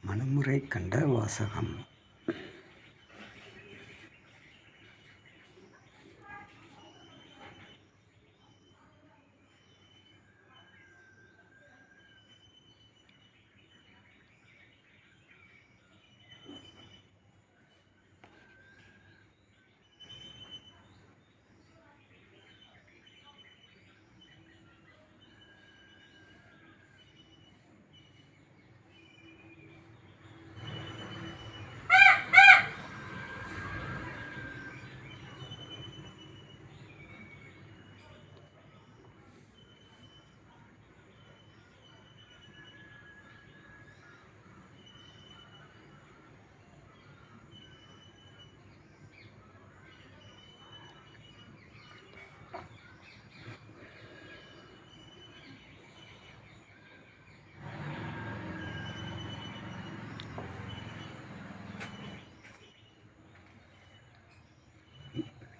மனுமுறை கண்ட வாசகம்.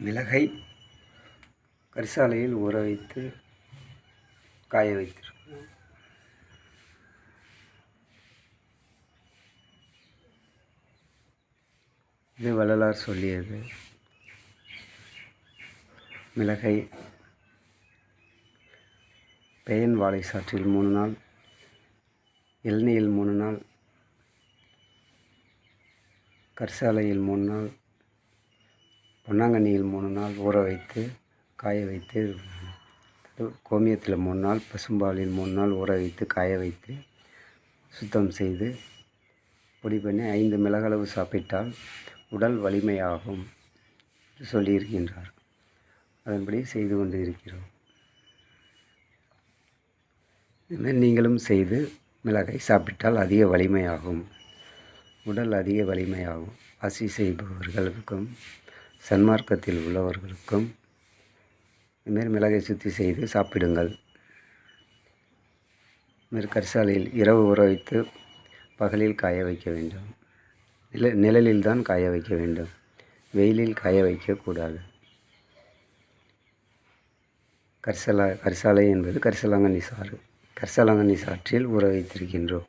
மிளகை கரிசாலையில் ஊற வைத்து காய வைத்திருக்கோம் இது வள்ளலார் சொல்லியது. மிளகை பெயன் வாழை சாற்றில் மூணு நாள் இளநீயில் மூணு நாள் கரிசாலையில் மூணு நாள் பொன்னாங்கண்ணியில் மூணு நாள் ஊற வைத்து காய வைத்து கோமியத்தில் மூணு நாள் பசும்பாலில் மூணு நாள் ஊற வைத்து காய வைத்து சுத்தம் செய்து பொடி பண்ணி ஐந்து மிளகளவு சாப்பிட்டால் உடல் வலிமையாகும் என்று சொல்லியிருக்கின்றார். அதன்படி செய்து கொண்டு இருக்கிறோம். இதுமாதிரி நீங்களும் செய்து மிளகை சாப்பிட்டால் அதிக வலிமையாகும். உடல் அதிக வலிமையாகும். பசி செய்பவர்களுக்கும் சன்மார்க்கத்தில் உள்ளவர்களுக்கும் இதுமாரி மிளகை சுத்தி செய்து சாப்பிடுங்கள். இதுமாரி கரிசாலையில் இரவு ஊற வைத்து பகலில் காய வைக்க வேண்டும். நில நிழலில் தான் காய வைக்க வேண்டும். வெயிலில் காய வைக்கக்கூடாது கரிசலா கரிசாலை என்பது கரிசலாங்கண்ணி சாறு. கரிசலாங்கண்ணி சாற்றில் ஊற வைத்திருக்கின்றோம்